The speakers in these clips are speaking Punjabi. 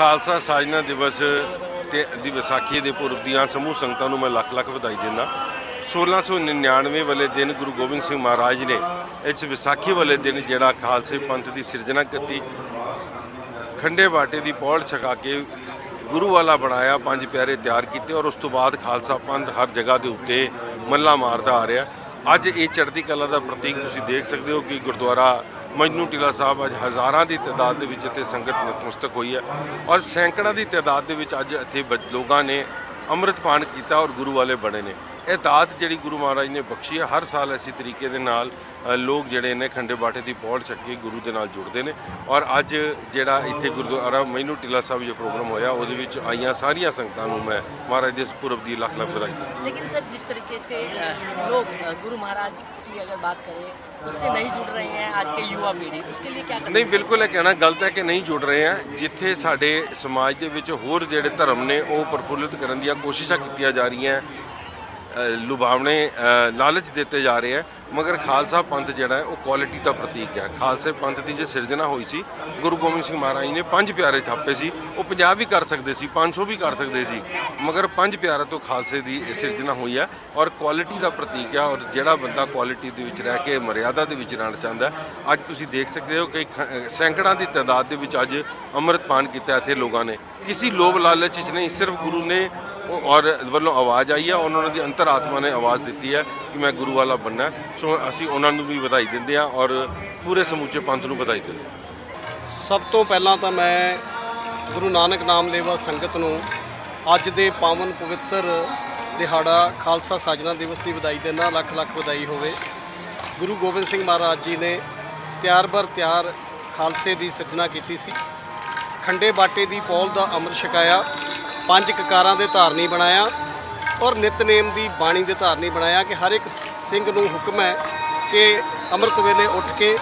ਖਾਲਸਾ ਸਾਜਨਾ ਦਿਵਸ ਤੇ ਦੀ ਵਿਸਾਖੀ ਦੇ ਪੁਰਬ ਦੀਆਂ ਸਮੂਹ ਸੰਗਤਾਂ ਨੂੰ ਮੈਂ ਲੱਖ ਲੱਖ ਵਧਾਈ ਦਿੰਦਾ। 1699 ਵਾਲੇ ਦਿਨ ਗੁਰੂ ਗੋਬਿੰਦ ਸਿੰਘ ਮਹਾਰਾਜ ਨੇ ਇਸ ਵਿਸਾਖੀ ਵਾਲੇ ਦਿਨ ਜਿਹੜਾ ਖਾਲਸੇ ਪੰਥ ਦੀ ਸਿਰਜਣਾ ਕੀਤੀ, ਖੰਡੇ ਬਾਟੇ ਦੀ ਪੌਲ ਛਕਾ ਕੇ ਗੁਰੂ ਵਾਲਾ ਬਣਾਇਆ, ਪੰਜ ਪਿਆਰੇ ਤਿਆਰ ਕੀਤੇ ਔਰ ਉਸ ਤੋਂ ਬਾਅਦ ਖਾਲਸਾ ਪੰਥ ਹਰ ਜਗ੍ਹਾ ਦੇ ਉੱਤੇ ਮੱਲਾ ਮਾਰਦਾ ਆ ਰਿਹਾ। ਅੱਜ ਇਹ ਚੜ੍ਹਦੀ ਕਲਾ ਦਾ ਪ੍ਰਤੀਕ ਤੁਸੀਂ ਦੇਖ ਸਕਦੇ ਹੋ ਕਿ ਗੁਰਦੁਆਰਾ ਮਜਨੂ ਟਿਲਾ ਸਾਹਿਬ ਅੱਜ ਹਜ਼ਾਰਾਂ ਦੀ ਤਾਦਾਦ ਦੇ ਵਿੱਚ ਇੱਥੇ ਸੰਗਤ ਨਤਮਸਤਕ ਹੋਈ ਹੈ ਔਰ ਸੈਂਕੜਾਂ ਦੀ ਤਾਦਾਦ ਦੇ ਵਿੱਚ ਅੱਜ ਇੱਥੇ ਬ- ਲੋਕਾਂ ਨੇ ਅੰਮ੍ਰਿਤ ਪਾਨ ਕੀਤਾ ਔਰ ਗੁਰੂ ਵਾਲੇ ਬਣੇ ਨੇ। ਇਹ ਦਾਤ ਜਿਹੜੀ ਗੁਰੂ ਮਹਾਰਾਜ ਨੇ ਬਖਸ਼ੀ ਹੈ ਹਰ ਸਾਲ ਐਸੀ ਤਰੀਕੇ ਦੇ ਨਾਲ ਅ, ਲੋਕ ਜਿਹੜੇ ਨੇ ਖੰਡੇ ਬਾਟੇ ਦੀ ਪੌੜ ਚੱਕ ਕੇ ਗੁਰੂ ਦੇ ਨਾਲ ਜੁੜਦੇ ਨੇ ਔਰ ਅੱਜ ਜਿਹੜਾ ਇੱਥੇ ਗੁਰਦੁਆਰਾ ਮਈਨੂ ਟਿੱਲਾ ਸਾਹਿਬ ਜੋ ਪ੍ਰੋਗਰਾਮ ਹੋਇਆ ਉਹਦੇ ਵਿੱਚ ਆਈਆਂ ਸਾਰੀਆਂ ਸੰਗਤਾਂ ਨੂੰ ਮੈਂ ਮਹਾਰਾਜ ਦੇ ਇਸ ਪੁਰਬ ਦੀ ਲੱਖ ਲੱਖ ਵਧਾਈ ਦਿੰਦਾ लेकिन सर जिस तरीके से अ, लोग अ, गुरु महाराज की अगर बात करें उससे नहीं जुड़ रहे हैं आज के युवा पीढ़ी उसके लिए क्या करना ਨਹੀਂ ਬਿਲਕੁਲ ਇਹ ਕਹਿਣਾ ਗਲਤ ਹੈ ਕਿ ਨਹੀਂ ਜੁੜ ਰਹੇ ਆ ਜਿੱਥੇ ਸਾਡੇ ਸਮਾਜ ਦੇ ਵਿੱਚ ਹੋਰ ਜਿਹੜੇ ਧਰਮ ਨੇ ਉਹ ਪ੍ਰਫੁੱਲਿਤ ਕਰਨ ਦੀਆਂ ਕੋਸ਼ਿਸ਼ਾਂ ਕੀਤੀਆਂ ਜਾ ਰਹੀਆਂ ਅ, ਲੁਭਾਵਣੇ ਲਾਲਚ ਦਿੱਤੇ ਜਾ ਰਹੇ ਹੈ। ਮਗਰ ਖਾਲਸਾ ਪੰਥ ਜਿਹੜਾ ਹੈ, ਉਹ ਕੁਆਲਿਟੀ ਦਾ ਪ੍ਰਤੀਕ ਹੈ। ਖਾਲਸੇ ਪੰਥ ਦੀ ਜੇ ਸਿਰਜਣਾ ਹੋਈ ਸੀ, ਗੁਰੂ ਗੋਬਿੰਦ ਸਿੰਘ ਮਹਾਰਾਜ ਨੇ ਪੰਜ ਪਿਆਰੇ ਛਾਪੇ ਸੀ। ਉਹ 50 ਵੀ ਕਰ ਸਕਦੇ ਸੀ 500 ਵੀ ਕਰ ਸਕਦੇ ਸੀ। ਮਗਰ ਪੰਜ ਪਿਆਰਿਆਂ ਤੋਂ ਖਾਲਸੇ ਦੀ ਸਿਰਜਣਾ ਹੋਈ ਹੈ ਔਰ ਕੁਆਲਿਟੀ ਦਾ ਪ੍ਰਤੀਕ ਹੈ ਔਰ ਜਿਹੜਾ ਬੰਦਾ ਕੁਆਲਿਟੀ ਦੇ ਵਿੱਚ ਰਹਿ ਕੇ ਮਰਿਆਦਾ ਦੇ ਵਿੱਚ ਰਹਿਣਾ ਚਾਹੁੰਦਾ ਅੱਜ ਤੁਸੀਂ ਦੇਖ ਸਕਦੇ ਹੋ ਕਿ ਖ- ਸੈਂਕੜਾਂ ਦੀ ਤਾਦਾਦ ਦੇ ਵਿੱਚ ਅੱਜ ਅੰਮ੍ਰਿਤ ਪਾਨ ਕੀਤਾ ਇੱਥੇ ਲੋਕਾਂ ਨੇ। ਕਿਸੇ ਲੋਭ ਲਾਲਚ ਵਿੱਚ ਨਹੀਂ, ਸਿਰਫ ਗੁਰੂ ਨੇ ਔਰ ਵੱਲੋਂ ਆਵਾਜ਼ ਆਈ ਹੈ, ਉਹਨਾਂ ਦੀ ਅੰਤਰਾਤਮਾ ਨੇ ਆਵਾਜ਼ ਦਿੱਤੀ ਹੈ ਕਿ ਮੈਂ ਗੁਰੂ ਵਾਲਾ ਬੰਨਾ ਸੋ ਅਸੀਂ ਉਹਨਾਂ ਨੂੰ ਵੀ ਵਧਾਈ ਦਿੰਦੇ ਹਾਂ ਔਰ ਪੂਰੇ ਸਮੁੱਚੇ ਪੰਥ ਨੂੰ ਵਧਾਈ ਦਿੰਦੇ ਹਾਂ। ਸਭ ਤੋਂ ਪਹਿਲਾਂ ਤਾਂ ਮੈਂ ਗੁਰੂ ਨਾਨਕ ਨਾਮ ਲੇਵਾ ਸੰਗਤ ਨੂੰ ਅੱਜ ਦੇ ਪਾਵਨ ਪਵਿੱਤਰ ਦਿਹਾੜਾ ਖਾਲਸਾ ਸਾਜਨਾ ਦਿਵਸ ਦੀ ਵਧਾਈ ਦੇਣਾ ਲੱਖ ਲੱਖ ਵਧਾਈ ਹੋਵੇ। ਗੁਰੂ ਗੋਬਿੰਦ ਸਿੰਘ ਮਹਾਰਾਜ ਜੀ ਨੇ ਤਿਆਰ ਬਰ ਤਿਆਰ ਖਾਲਸੇ ਦੀ ਸਿਰਜਣਾ ਕੀਤੀ ਸੀ। ਖੰਡੇ ਬਾਟੇ ਦੀ ਪੌਲ ਦਾ ਅਮਰ ਛਕਾਇਆ। ਪੰਜ ਕਕਾਰਾਂ ਦੇ ਧਾਰਨੀ ਬਣਾਇਆ ਔਰ ਨਿਤਨੇਮ ਦੀ ਬਾਣੀ ਦੇ ਧਾਰਨੀ ਬਣਾਇਆ ਕਿ ਹਰ ਇੱਕ ਸਿੰਘ ਨੂੰ ਹੁਕਮ ਹੈ ਕਿ ਅੰਮ੍ਰਿਤ ਵੇਲੇ ਉੱਠ ਕੇ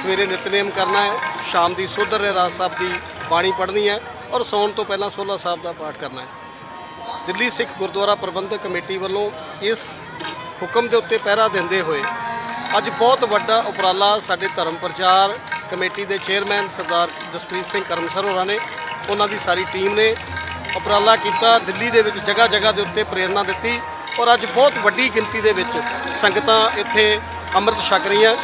ਸਵੇਰੇ ਨਿਤਨੇਮ ਕਰਨਾ ਹੈ, ਸ਼ਾਮ ਦੀ ਸੋਧਰ ਰਾਜ ਸਾਹਿਬ ਦੀ ਬਾਣੀ ਪੜ੍ਹਨੀ ਹੈ ਔਰ ਸੌਣ ਤੋਂ ਪਹਿਲਾਂ ਸੋਲਾ ਸਾਹਿਬ ਦਾ ਪਾਠ ਕਰਨਾ ਹੈ। ਦਿੱਲੀ ਸਿੱਖ ਗੁਰਦੁਆਰਾ ਪ੍ਰਬੰਧਕ ਕਮੇਟੀ ਵੱਲੋਂ ਇਸ ਹੁਕਮ ਦੇ ਉੱਤੇ ਪਹਿਰਾ ਦਿੰਦੇ ਹੋਏ ਅੱਜ ਬਹੁਤ ਵੱਡਾ ਉਪਰਾਲਾ ਸਾਡੇ ਧਰਮ ਪ੍ਰਚਾਰ ਕਮੇਟੀ ਦੇ ਚੇਅਰਮੈਨ ਸਰਦਾਰ ਜਸਪ੍ਰੀਤ ਸਿੰਘ ਕਰਮਸਰ ਹੋਰਾਂ ਨੇ, ਉਹਨਾਂ ਦੀ ਸਾਰੀ ਟੀਮ ਨੇ ਉਪਰਾਲਾ ਕੀਤਾ, ਦਿੱਲੀ ਦੇ ਵਿੱਚ ਜਗ੍ਹਾ ਜਗ੍ਹਾ ਦੇ ਉੱਤੇ ਪ੍ਰੇਰਣਾ ਦਿੱਤੀ ਔਰ ਅੱਜ ਬਹੁਤ ਵੱਡੀ ਗਿਣਤੀ ਦੇ ਵਿੱਚ ਸੰਗਤਾਂ ਇੱਥੇ ਅੰਮ੍ਰਿਤ ਛਕ ਰਹੀਆਂ,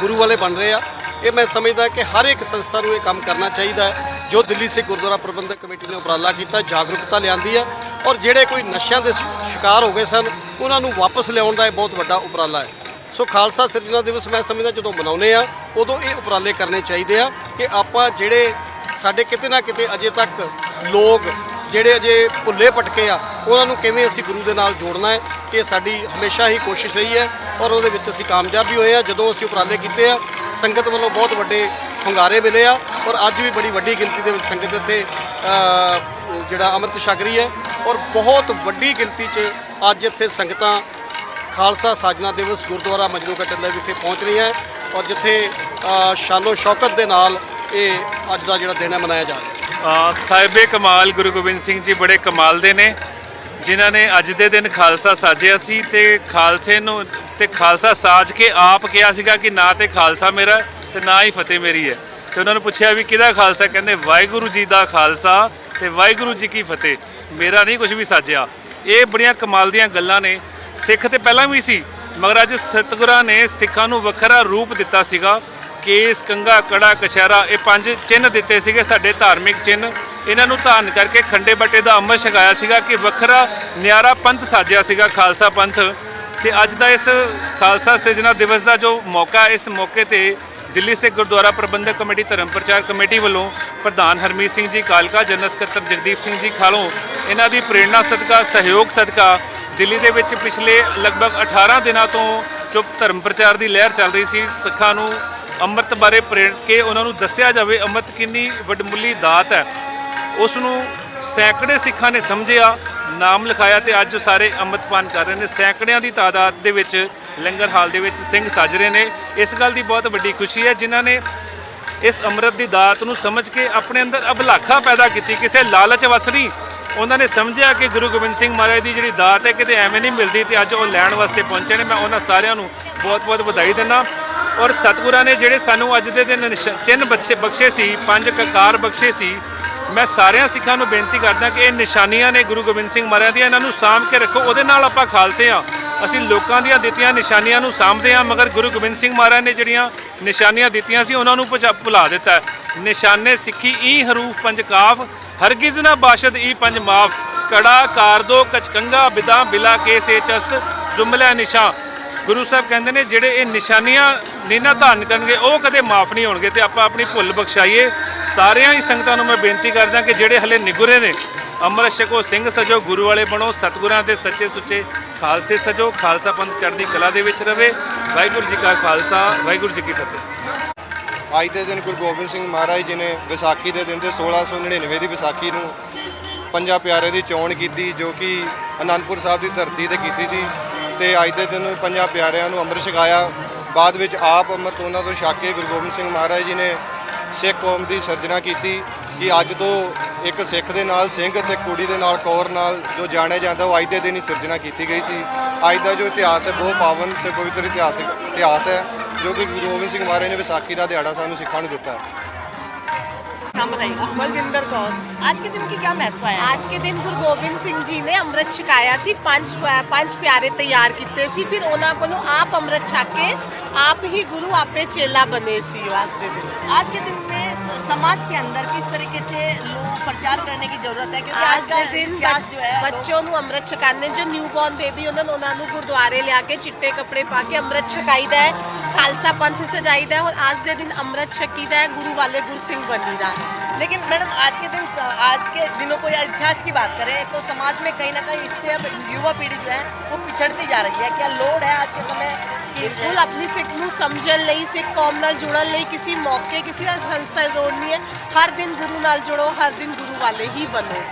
ਗੁਰੂ ਵਾਲੇ ਬਣ ਰਹੇ ਆ। ਇਹ ਮੈਂ ਸਮਝਦਾ ਕਿ ਹਰ ਇੱਕ ਸੰਸਥਾ ਨੂੰ ਇਹ ਕੰਮ ਕਰਨਾ ਚਾਹੀਦਾ ਹੈ, ਜੋ ਦਿੱਲੀ ਸਿੱਖ ਗੁਰਦੁਆਰਾ ਪ੍ਰਬੰਧਕ ਕਮੇਟੀ ਨੇ ਉਪਰਾਲਾ ਕੀਤਾ, ਜਾਗਰੂਕਤਾ ਲਿਆਂਦੀ ਹੈ ਔਰ ਜਿਹੜੇ ਕੋਈ ਨਸ਼ਿਆਂ ਦੇ ਸ਼ਿਕਾਰ ਹੋ ਗਏ ਸਨ, ਉਹਨਾਂ ਨੂੰ ਵਾਪਸ ਲਿਆਉਣ ਦਾ ਇਹ ਬਹੁਤ ਵੱਡਾ ਉਪਰਾਲਾ ਹੈ। ਸੋ ਖਾਲਸਾ ਸਿਰਜਣਾ ਦਿਵਸ ਮੈਂ ਸਮਝਦਾ ਜਦੋਂ ਮਨਾਉਂਦੇ ਆ, ਉਦੋਂ ਇਹ ਉਪਰਾਲੇ ਕਰਨੇ ਚਾਹੀਦੇ ਆ ਕਿ ਆਪਾਂ ਜਿਹੜੇ ਸਾਡੇ ਕਿਤੇ ਨਾ ਕਿਤੇ ਅਜੇ ਤੱਕ ਲੋਕ ਜਿਹੜੇ ਅਜੇ ਭੁੱਲੇ ਭਟਕੇ ਆ ਉਹਨਾਂ ਨੂੰ ਕਿਵੇਂ ਅਸੀਂ ਗੁਰੂ ਦੇ ਨਾਲ ਜੋੜਨਾ ਹੈ ਇਹ ਸਾਡੀ ਹਮੇਸ਼ਾ ਹੀ ਕੋਸ਼ਿਸ਼ ਰਹੀ ਹੈ ਔਰ ਉਹਦੇ ਵਿੱਚ ਅਸੀਂ ਕਾਮਯਾਬ ਵੀ ਹੋਏ ਆ ਜਦੋਂ ਅਸੀਂ ਉਪਰਾਲੇ ਕੀਤੇ ਆ ਸੰਗਤ ਵੱਲੋਂ ਬਹੁਤ ਵੱਡੇ ਹੁੰਗਾਰੇ ਮਿਲੇ ਆ ਔਰ ਅੱਜ ਵੀ ਬੜੀ ਵੱਡੀ ਗਿਣਤੀ ਦੇ ਵਿੱਚ ਸੰਗਤ ਇੱਥੇ ਜਿਹੜਾ ਅੰਮ੍ਰਿਤ ਛਕ ਰਹੀ ਹੈ ਔਰ ਬਹੁਤ ਵੱਡੀ ਗਿਣਤੀ 'ਚ ਅੱਜ ਇੱਥੇ ਸੰਗਤਾਂ ਖਾਲਸਾ ਸਾਜਨਾ ਦਿਵਸ ਗੁਰਦੁਆਰਾ ਮਜਨੂ ਕਾ ਟਿੱਲਾ ਵਿਖੇ ਪਹੁੰਚ ਰਹੀਆਂ ਔਰ ਜਿੱਥੇ ਅ, ਸ਼ਾਨੋ ਸ਼ੌਕਤ ਦੇ ਨਾਲ ਇਹ ਅੱਜ ਦਾ ਜਿਹੜਾ ਦਿਨ ਹੈ ਮਨਾਇਆ ਜਾ ਰਿਹਾ। ਸਾਹਿਬੇ ਕਮਾਲ ਗੁਰੂ ਗੋਬਿੰਦ ਸਿੰਘ ਜੀ ਬੜੇ ਕਮਾਲ ਦੇ ਨੇ, ਜਿਨ੍ਹਾਂ ਨੇ ਅੱਜ ਦੇ ਦਿਨ ਖਾਲਸਾ ਸਾਜਿਆ ਸੀ ਤੇ ਖਾਲਸੇ ਨੂੰ, ਤੇ ਖਾਲਸਾ ਸਾਜ ਕੇ ਆਪ ਕਿਹਾ ਸੀਗਾ ਕਿ ਨਾ ਤੇ ਖਾਲਸਾ ਮੇਰਾ ਹੈ ਤੇ ਨਾ ਹੀ ਫਤਿਹ ਮੇਰੀ ਹੈ। ਤੇ ਉਹਨਾਂ ਨੂੰ ਪੁੱਛਿਆ ਵੀ ਕਿਹਦਾ ਖਾਲਸਾ? ਕਹਿੰਦੇ ਵਾਹਿਗੁਰੂ ਜੀ ਦਾ ਖਾਲਸਾ ਤੇ ਵਾਹਿਗੁਰੂ ਜੀ ਕੀ ਫਤਿਹ, ਮੇਰਾ ਨਹੀਂ ਕੁਝ ਵੀ ਸਾਜਿਆ। ਇਹ ਬੜੀਆਂ ਕਮਾਲ ਦੀਆਂ ਗੱਲਾਂ ਨੇ। ਸਿੱਖ ਤੇ ਪਹਿਲਾਂ ਵੀ ਸੀ, ਮਗਰ ਅੱਜ ਸਤਿਗੁਰਾਂ ਨੇ ਸਿੱਖਾਂ ਨੂੰ ਵੱਖਰਾ ਰੂਪ ਦਿੱਤਾ ਸੀਗਾ। ਕੇਸ ਕੰਗਾ ਕੜਾ ਕਸ਼ਹਿਰਾ ਇਹ ਪੰਜ ਚਿੰਨ੍ਹ ਦਿੱਤੇ ਸੀਗੇ ਸਾਡੇ ਧਾਰਮਿਕ ਚਿੰਨ੍ਹ। ਇਹਨਾਂ ਨੂੰ ਧਾਰਨ ਕਰਕੇ ਖੰਡੇ ਬੱਟੇ ਦਾ ਅੰਮ੍ਰਿਤ ਛਕਾਇਆ ਸੀਗਾ ਕਿ ਵੱਖਰਾ ਨਿਆਰਾ ਪੰਥ ਸਾਜਿਆ ਸੀਗਾ ਖਾਲਸਾ ਪੰਥ। ਤੇ ਅੱਜ ਦਾ ਇਸ ਖਾਲਸਾ ਸਿਰਜਣਾ ਦਿਵਸ ਦਾ ਜੋ ਮੌਕਾ, ਇਸ ਮੌਕੇ ਤੇ ਦਿੱਲੀ ਸਿੱਖ ਗੁਰਦੁਆਰਾ ਪ੍ਰਬੰਧਕ ਕਮੇਟੀ, ਧਰਮ ਪ੍ਰਚਾਰ ਕਮੇਟੀ ਵੱਲੋਂ ਪ੍ਰਧਾਨ ਹਰਮੀਤ ਸਿੰਘ ਜੀ, ਕਾਲਕਾ ਜਨਰਲ ਸਕੱਤਰ ਜਗਦੀਪ ਸਿੰਘ ਜੀ ਖਾਲੋਂ ਇਹਨਾਂ ਦੀ ਪ੍ਰੇਰਣਾ ਸਦਕਾ, ਸਹਿਯੋਗ ਸਦਕਾ ਦਿੱਲੀ ਦੇ ਵਿੱਚ ਪਿਛਲੇ ਲਗਭਗ 18 ਦਿਨਾਂ ਤੋਂ ਜੋ ਧਰਮ ਪ੍ਰਚਾਰ ਦੀ ਲਹਿਰ ਚੱਲ ਰਹੀ ਸੀ, ਸਿੱਖਾਂ ਨੂੰ ਅੰਮ੍ਰਿਤ ਬਾਰੇ ਪ੍ਰੇਰਿਤ ਕੇ ਉਹਨਾਂ ਨੂੰ ਦੱਸਿਆ ਜਾਵੇ ਅੰਮ੍ਰਿਤ ਕਿੰਨੀ ਵੱਡਮੁੱਲੀ ਦਾਤ ਹੈ। ਉਸ ਨੂੰ ਸੈਂਕੜੇ ਸਿੱਖਾਂ ਨੇ ਸਮਝਿਆ, ਨਾਮ ਲਿਖਾਇਆ ਤੇ ਅੱਜ ਸਾਰੇ ਅੰਮ੍ਰਿਤਪਾਨ ਕਰ ਰਹੇ ਨੇ। ਸੈਂਕੜਿਆਂ ਦੀ ਤਾਦਾਦ ਦੇ ਵਿੱਚ ਲੰਗਰ ਹਾਲ ਦੇ ਵਿੱਚ ਸਿੰਘ ਸੱਜ ਰਹੇ ਨੇ। ਇਸ ਗੱਲ ਦੀ ਬਹੁਤ ਵੱਡੀ ਖੁਸ਼ੀ ਹੈ, ਜਿਨ੍ਹਾਂ ਨੇ ਇਸ ਅੰਮ੍ਰਿਤ ਦੀ ਦਾਤ ਨੂੰ ਸਮਝ ਕੇ ਆਪਣੇ ਅੰਦਰ ਅਭਲਾਖਾ ਪੈਦਾ ਕੀਤੀ। ਕਿਸੇ ਲਾਲਚ ਵਸ ਨਹੀਂ। ਉਹਨਾਂ ਨੇ ਸਮਝਿਆ ਕਿ ਗੁਰੂ ਗੋਬਿੰਦ ਸਿੰਘ ਮਹਾਰਾਜ ਦੀ ਜਿਹੜੀ ਦਾਤ ਹੈ, ਕਿਤੇ ਐਵੇਂ ਨਹੀਂ ਮਿਲਦੀ ਤੇ ਅੱਜ ਉਹ ਲੈਣ ਵਾਸਤੇ ਪਹੁੰਚੇ ਨੇ। ਮੈਂ ਉਹਨਾਂ ਸਾਰਿਆਂ ਨੂੰ ਬਹੁਤ-ਬਹੁਤ ਵਧਾਈ ਦਿੰਦਾ। ਔਰ ਸਤਿਗੁਰਾਂ ਨੇ ਜਿਹੜੇ ਸਾਨੂੰ ਅੱਜ ਦੇ ਦਿਨ ਨਿਸ਼- ਚਿੰਨ੍ਹ ਬਖਸ਼ੇ ਬਖਸ਼ੇ ਸੀ, ਪੰਜ ਕਕਾਰ ਬਖਸ਼ੇ ਸੀ, ਮੈਂ ਸਾਰਿਆਂ ਸਿੱਖਾਂ ਨੂੰ ਬੇਨਤੀ ਕਰਦਾ ਕਿ ਇਹ ਨਿਸ਼ਾਨੀਆਂ ਨੇ ਗੁਰੂ ਗੋਬਿੰਦ ਸਿੰਘ ਮਹਾਰਾਜ ਦੀਆਂ, ਇਹਨਾਂ ਨੂੰ ਸਾਂਭ ਕੇ ਰੱਖੋ, ਉਹਦੇ ਨਾਲ ਆਪਾਂ ਖਾਲਸੇ ਆ ਅਸੀਂ ਲੋਕਾਂ ਦੀਆਂ ਦਿੱਤੀਆਂ ਨਿਸ਼ਾਨੀਆਂ ਨੂੰ ਸਾਂਭਦੇ ਆ ਮਗਰ ਗੁਰੂ ਗੋਬਿੰਦ ਸਿੰਘ ਮਹਾਰਾਜ ਨੇ ਜਿਹੜੀਆਂ ਨਿਸ਼ਾਨੀਆਂ ਦਿੱਤੀਆਂ ਸੀ, ਉਹਨਾਂ ਨੂੰ ਭੁਜਾ- ਭੁਲਾ ਦਿੱਤਾ ਨਿਸ਼ਾਨੇ ਸਿੱਖੀ ਈ ਹਰੂਫ ਪੰਜ ਕਾਫ ਹਰਗਿਜ਼ ਨਾ ਬਾਸ਼ਦ ਈ ਪੰਜ ਮਾਫ ਕੜਾ, ਕਾਰ ਦੋ ਕਚਕੰਗਾ ਬਿਦਾ, ਬਿਲਾ, ਕੇ, ਸੇ, ਚਸਤ, ਜੁਮਲਾ ਨਿਸ਼ਾ ਗੁਰੂ ਸਾਹਿਬ ਕਹਿੰਦੇ ਨੇ, ਜਿਹੜੇ ਇਹ ਨਿਸ਼ਾਨੀਆਂ ਨਹੀਂ ਨਾ ਧਾਰਨ ਕਰਨਗੇ, ਉਹ ਕਦੇ ਮਾਫ ਨਹੀਂ ਹੋਣਗੇ ਤੇ ਆਪਾਂ ਆਪਣੀ ਭੁੱਲ ਬਖਸ਼ਾਈਏ। ਸਾਰਿਆਂ ਹੀ ਸੰਗਤਾਂ ਨੂੰ ਮੈਂ ਬੇਨਤੀ ਕਰਦਾ ਕਿ ਜਿਹੜੇ ਹਲੇ ਨਿਗੁਰੇ ਨੇ, ਅੰਮ੍ਰਿਤ ਛਕੋ, ਸਿੰਘ ਸਜੋ, ਗੁਰੂ ਵਾਲੇ ਬਣੋ, ਸਤਿਗੁਰਾਂ ਦੇ ਸੱਚੇ ਸੁੱਚੇ ਖਾਲਸੇ ਸਜੋ, ਖਾਲਸਾ ਪੰਥ ਚੜ੍ਹਦੀ ਕਲਾ ਦੇ ਵਿੱਚ ਰਵੇ। ਵਾਹਿਗੁਰੂ ਜੀ ਕਾ ਖਾਲਸਾ, ਵਾਹਿਗੁਰੂ ਜੀ ਕੀ ਫਤਿਹ। ਅੱਜ ਦੇ ਦਿਨ ਗੁਰੂ ਗੋਬਿੰਦ ਸਿੰਘ ਮਹਾਰਾਜ ਜੀ ਨੇ ਵਿਸਾਖੀ ਦੇ ਦਿਨ ਤੇ 1699 ਦੀ ਵਿਸਾਖੀ ਨੂੰ ਪੰਜਾਂ ਪਿਆਰੇ ਦੀ ਚੋਣ ਕੀਤੀ, ਜੋ ਕਿ ਅਨੰਦਪੁਰ ਸਾਹਿਬ ਦੀ ਧਰਤੀ ਤੇ ਕੀਤੀ ਸੀ। ਤੇ ਅੱਜ ਦੇ ਦਿਨ ਪੰਜਾਂ ਪਿਆਰਿਆਂ ਨੂੰ ਅੰਮ੍ਰਿਤ ਛਕਾਇਆ। ਬਾਅਦ ਵਿੱਚ ਆਪ ਅੰਮ੍ਰਿਤ ਉਹਨਾਂ ਤੋਂ ਛਕ ਕੇ ਗੁਰੂ ਗੋਬਿੰਦ ਸਿੰਘ ਮਹਾਰਾਜ ਜੀ ਨੇ ਸਿੱਖ ਕੌਮ ਦੀ ਸਿਰਜਣਾ ਕੀਤੀ ਕਿ ਅੱਜ ਤੋਂ ਇੱਕ ਸਿੱਖ ਦੇ ਨਾਲ ਸਿੰਘ ਤੇ ਕੁੜੀ ਦੇ ਨਾਲ ਕੌਰ ਨਾਲ ਜੋ ਜਾਣਿਆ ਜਾਂਦਾ, ਉਹ ਅੱਜ ਦੇ ਦਿਨ ਹੀ ਸਿਰਜਣਾ ਕੀਤੀ ਗਈ ਸੀ। ਅੱਜ ਦਾ ਜੋ ਇਤਿਹਾਸ ਹੈ, ਬਹੁਤ ਪਾਵਨ ਤੇ ਪਵਿੱਤਰ ਇਤਿਹਾਸਿਕ ਇਤਿਹਾਸ ਹੈ, ਜੋ ਕਿ ਗੁਰੂ ਗੋਬਿੰਦ ਸਿੰਘ ਮਹਾਰਾਜ ਨੇ ਵਿਸਾਖੀ ਦਾ ਦਿਹਾੜਾ ਸਾਨੂੰ ਸਿੱਖਾਂ ਨੂੰ ਦਿੱਤਾ। ਹੈ नाम बताइएगा ਬਲਵਿੰਦਰ ਕੌਰ आज के दिन की क्या महत्व है ਅੱਜ ਕੇ ਦਿਨ ਗੁਰੂ ਗੋਬਿੰਦ ਸਿੰਘ ਜੀ ਨੇ ਅੰਮ੍ਰਿਤ ਛਕਾਇਆ ਸੀ ਪੰਜ ਪੰਜ ਪਿਆਰੇ ਤਿਆਰ ਕੀਤੇ ਸੀ ਫਿਰ ਉਹਨਾਂ ਕੋਲੋਂ ਆਪ ਅੰਮ੍ਰਿਤ ਛਕ ਕੇ ਆਪ ਹੀ ਗੁਰੂ ਆਪੇ ਚੇਲਾ ਬਨੇ ਸੀ ਅੱਜ ਦੇ ਦਿਨ आज के दिन में स- समाज के अंदर किस तरीके से लोग प्रचार करने की जरूरत है क्योंकि ਅੱਜ आज ਦੇ का ਦਿਨ इतिहास जो है लोग- ਬੱਚੋं ਨੂੰ ਅੰਮ੍ਰਿਤ ਛਕਾਉਂਦੇ ਨੇ, ਜੋ ਨਿਊਬੋਰਨ ਬੇਬੀ ਉਹਨਾਂ ਨੂੰ ਉਹਨਾਂ ਨੂੰ ਗੁਰਦੁਆਰੇ ਲਿਆ ਕੇ ਚਿੱਟੇ ਕੱਪੜੇ ਪਾ ਕੇ ਅੰਮ੍ਰਿਤ ਛਕਾਈਦਾ ਹੈ ਖਾਲਸਾ ਪੰਥ ਸਜਾਈਦਾ ਹੈ ਔਰ ਅੱਜ ਦੇ ਦਿਨ ਅੰਮ੍ਰਿਤ ਛਕੀਦਾ ਹੈ ਗੁਰੂ ਵਾਲੇ ਗੁਰਸਿੰਘ ਬਣੀਦਾ ਹੈ लेकिन मैडम आज के दिन आज के दिनों को या इतिहास की बात करें तो समाज में कहीं ना कहीं इससे अब युवा पीढ़ी जो है वो पिछड़ती जा रही है क्या लोड है आज के समय कि ਬਿਲਕੁਲ ਆਪਣੀ ਸਿੱਖ ਨੂੰ ਸਮਝਣ ਲਈ ਸਿੱਖ ਕੌਮ ਨਾਲ ਜੁੜਨ ਲਈ ਕਿਸੇ ਮੌਕੇ ਕਿਸੇ ਦਾ ਸੰਸਥਾ ਦੀ ਨਹੀਂ ਹੈ ਹਰ ਦਿਨ ਗੁਰੂ ਨਾਲ ਜੁੜੋ ਹਰ ਦਿਨ ਗੁਰੂ ਵਾਲੇ ਹੀ ਬਣੋ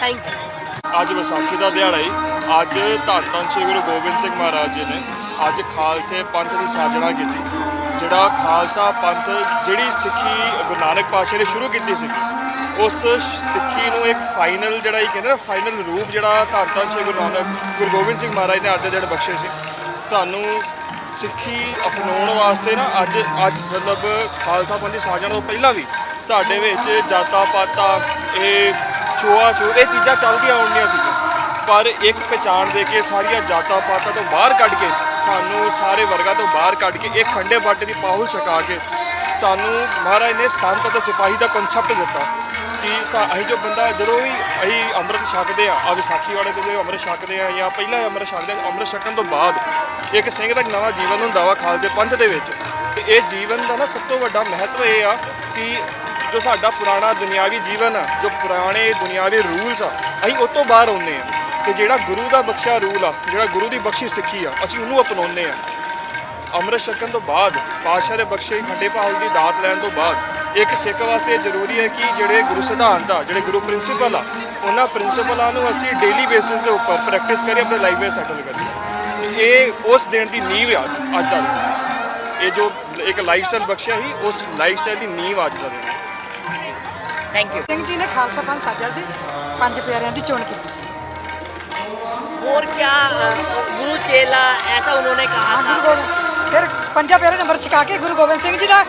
ਥੈਂਕ ਯੂ ਅੱਜ ਵਿਸਾਖੀ ਦਾ ਦਿਹਾੜਾ ਹੀ ਅੱਜ ਧੰਨ ਧੰਨ ਸ੍ਰੀ ਗੁਰੂ ਗੋਬਿੰਦ ਸਿੰਘ ਮਹਾਰਾਜ ਜੀ ਨੇ ਅੱਜ ਖਾਲਸੇ ਪੰਥ ਦੀ ਸਾਜਣਾ ਕੀਤੀ ਜਿਹੜਾ ਖਾਲਸਾ ਪੰਥ ਜਿਹੜੀ ਸਿੱਖੀ ਗੁਰੂ ਨਾਨਕ ਪਾਤਸ਼ਾਹ ਨੇ ਸ਼ੁਰੂ ਕੀਤੀ ਸੀ ਉਸ ਸਿੱਖੀ ਨੂੰ ਇੱਕ ਫਾਈਨਲ ਜਿਹੜਾ ਇਹ ਕਹਿੰਦੇ ਫਾਈਨਲ ਰੂਪ ਜਿਹੜਾ ਧੰਨ ਧੰਨ ਸ੍ਰੀ ਗੁਰੂ ਨਾਨਕ ਗੁਰੂ ਗੋਬਿੰਦ ਸਿੰਘ ਮਹਾਰਾਜ ਨੇ ਅੱਜ ਦੇ ਦਿਨ ਬਖਸ਼ੇ ਸੀ ਸਾਨੂੰ ਸਿੱਖੀ ਅਪਣਾਉਣ ਵਾਸਤੇ ਨਾ ਅੱਜ ਅੱਜ ਮਤਲਬ ਖਾਲਸਾ ਪੰਥ ਦੀ ਸਾਜਣਾ ਤੋਂ ਪਹਿਲਾਂ ਵੀ ਸਾਡੇ ਵਿੱਚ ਜਾਤਾਂ ਪਾਤਾਂ, ਇਹ ਛੋਆ ਛੋ ਇਹ ਚੀਜ਼ਾਂ ਚੱਲਦੀਆਂ ਆਉਂਦੀਆਂ ਸੀਗੀਆਂ। ਪਰ ਇੱਕ ਪਛਾਣ ਦੇ ਕੇ ਸਾਰੀਆਂ ਜਾਤਾਂ ਪਾਤਾਂ ਤੋਂ ਬਾਹਰ ਕੱਢ ਕੇ, ਸਾਨੂੰ ਸਾਰੇ ਵਰਗਾਂ ਤੋਂ ਬਾਹਰ ਕੱਢ ਕੇ ਇੱਕ ਖੰਡੇ ਬਾਟੇ ਦੀ ਪਾਹੁਲ ਛਕਾ ਕੇ ਸਾਨੂੰ ਮਹਾਰਾਜ ਨੇ ਸੰਤ ਅਤੇ ਸਿਪਾਹੀ ਦਾ ਕਨਸੈਪਟ ਦਿੱਤਾ। ਕਿ ਸਾ- ਅਸੀਂ ਜੋ ਬੰਦਾ ਜਦੋਂ ਵੀ ਅਸੀਂ ਅੰਮ੍ਰਿਤ ਛਕਦੇ ਆ ਆ ਵਿਸਾਖੀ ਵਾਲੇ ਦਿਨ ਜੋ ਅੰਮ੍ਰਿਤ ਛਕਦੇ ਆ ਜਾਂ ਪਹਿਲਾਂ ਹੀ ਅੰਮ੍ਰਿਤ ਛਕਦੇ ਆ ਅੰਮ੍ਰਿਤ ਛਕਣ ਤੋਂ ਬਾਅਦ ਇੱਕ ਸਿੰਘ ਦਾ ਇੱਕ ਨਵਾਂ ਜੀਵਨ ਹੁੰਦਾ ਵਾ ਖਾਲਸੇ ਪੰਥ ਦੇ ਵਿੱਚ। ਤੇ ਇਹ ਜੀਵਨ ਦਾ ਨਾ ਸਭ ਤੋਂ ਵੱਡਾ ਮਹੱਤਵ ਇਹ ਆ ਕਿ ਜੋ ਸਾਡਾ ਪੁਰਾਣਾ ਦੁਨਿਆਵੀ ਜੀਵਨ ਆ, ਜੋ ਪੁਰਾਣੇ ਦੁਨਿਆਵੀ ਰੂਲਸ ਆ, ਅਸੀਂ ਉਹ ਤੋਂ ਬਾਹਰ ਆਉਂਦੇ ਆ ਤੇ ਜਿਹੜਾ ਗੁਰੂ ਦਾ ਬਖਸ਼ਿਆ ਰੂਲ ਆ, ਜਿਹੜਾ ਗੁਰੂ ਦੀ ਬਖਸ਼ੀ ਸਿੱਖੀ ਆ, ਅਸੀਂ ਉਹਨੂੰ ਅਪਣਾਉਂਦੇ ਆ ਅੰਮ੍ਰਿਤ ਛਕਣ ਤੋਂ ਬਾਅਦ, ਪਾਤਸ਼ਾਹ ਦੇ ਬਖਸ਼ੇ ਖੰਡੇ ਪਾਹੁਲ ਦੀ ਦਾਤ ਲੈਣ ਤੋਂ ਬਾਅਦ ਇੱਕ ਸਿੱਖ ਵਾਸਤੇ ਇਹ ਜ਼ਰੂਰੀ ਹੈ ਕਿ ਜਿਹੜੇ ਗੁਰੂ ਸਿਧਾਂਤ ਆ ਜਿਹੜੇ ਗੁਰੂ ਪ੍ਰਿੰਸੀਪਲ ਆ ਉਹਨਾਂ ਪ੍ਰਿੰਸੀਪਲਾਂ ਨੂੰ ਅਸੀਂ ਡੇਲੀ ਬੇਸਿਸ ਦੇ ਉੱਪਰ ਪ੍ਰੈਕਟਿਸ ਕਰੀਏ ਆਪਣੇ ਲਾਈਫ ਵਿੱਚ ਸੈਟਲ ਕਰੀਏ ਇਹ ਉਸ ਦਿਨ ਦੀ ਨੀਂਹ ਆ ਅੱਜ- ਅੱਜ ਦਾ ਦਿਨ ਇਹ ਜੋ ਇੱਕ ਲਾਈਫ ਸਟਾਈਲ ਬਖਸ਼ਿਆ ਸੀ ਉਸ ਲਾਈਫ ਸਟਾਈਲ ਦੀ ਨੀਂਹ ਅੱਜ ਦਾ ਦਿਨ थैंक यू ਸਿੰਘ ਜੀ ਨੇ ਖਾਲਸਾ ਪੰਥ ਸਾਜਿਆ ਸੀ ਪੰਜ ਪਿਆਰਿਆਂ ਦੀ ਚੋਣ ਕੀਤੀ ਸੀ और क्या अ, गुरु चेला ऐसा उन्होंने कहा ਹਾਂ था ਗੁਰੂ ਗੋਬਿੰਦ ਫਿਰ ਪੰਜਾਂ ਪਿਆਰੇ ਨੰਬਰ ਛਕਾ ਕੇ ਗੁਰੂ ਗੋਬਿੰਦ ਸਿੰਘ ਜੀ ਦਾ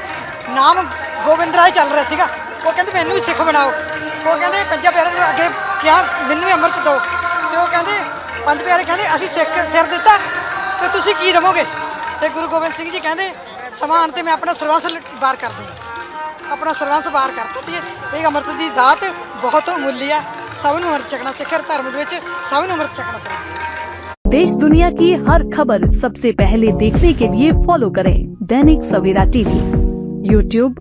ਨਾਮ ਗੋਬਿੰਦ ਰਾਏ ਚੱਲ ਰਿਹਾ ਸੀਗਾ ਉਹ ਕਹਿੰਦੇ ਮੈਨੂੰ ਵੀ ਸਿੱਖ ਬਣਾਓ ਉਹ ਕਹਿੰਦੇ ਪੰਜਾਂ ਪਿਆਰਿਆਂ ਨੂੰ ਅੱਗੇ ਕਿਹਾ ਮੈਨੂੰ ਵੀ ਅੰਮ੍ਰਿਤ ਦਿਓ ਤੇ ਉਹ ਕਹਿੰਦੇ ਪੰਜ ਪਿਆਰੇ ਕਹਿੰਦੇ ਅਸੀਂ ਸਿੱਖ ਸਿਰ ਦਿੱਤਾ ਤੇ ਤੁਸੀਂ ਕੀ ਦੇਵੋਗੇ ਤੇ ਗੁਰੂ ਗੋਬਿੰਦ ਸਿੰਘ ਜੀ ਕਹਿੰਦੇ ਸਮਾਨ ਤੇ ਮੈਂ ਆਪਣਾ ਸਰਵੰਸ ਲ- ਬਾਰ ਕਰ ਦੂੰਗਾ ਆਪਣਾ ਸਰਵੰਸ ਬਾਰ ਕਰਤਾ ਤੇ ਇਹ ਅੰਮ੍ਰਿਤ ਦੀ ਦਾਤ ਬਹੁਤ ਅਮੁੱਲੀ ਆ ਸਭ ਨੂੰ ਅੰਮ੍ਰਿਤ ਛਕਣਾ ਸਿੱਖ ਧਰਮ ਦੇ ਵਿੱਚ ਸਭ ਨੂੰ ਅੰਮ੍ਰਿਤ ਛਕਣਾ ਚਾਹੀਦਾ देश दुनिया की हर खबर सबसे पहले देखने के लिए फॉलो करें दैनिक सवेरा टीवी यूट्यूब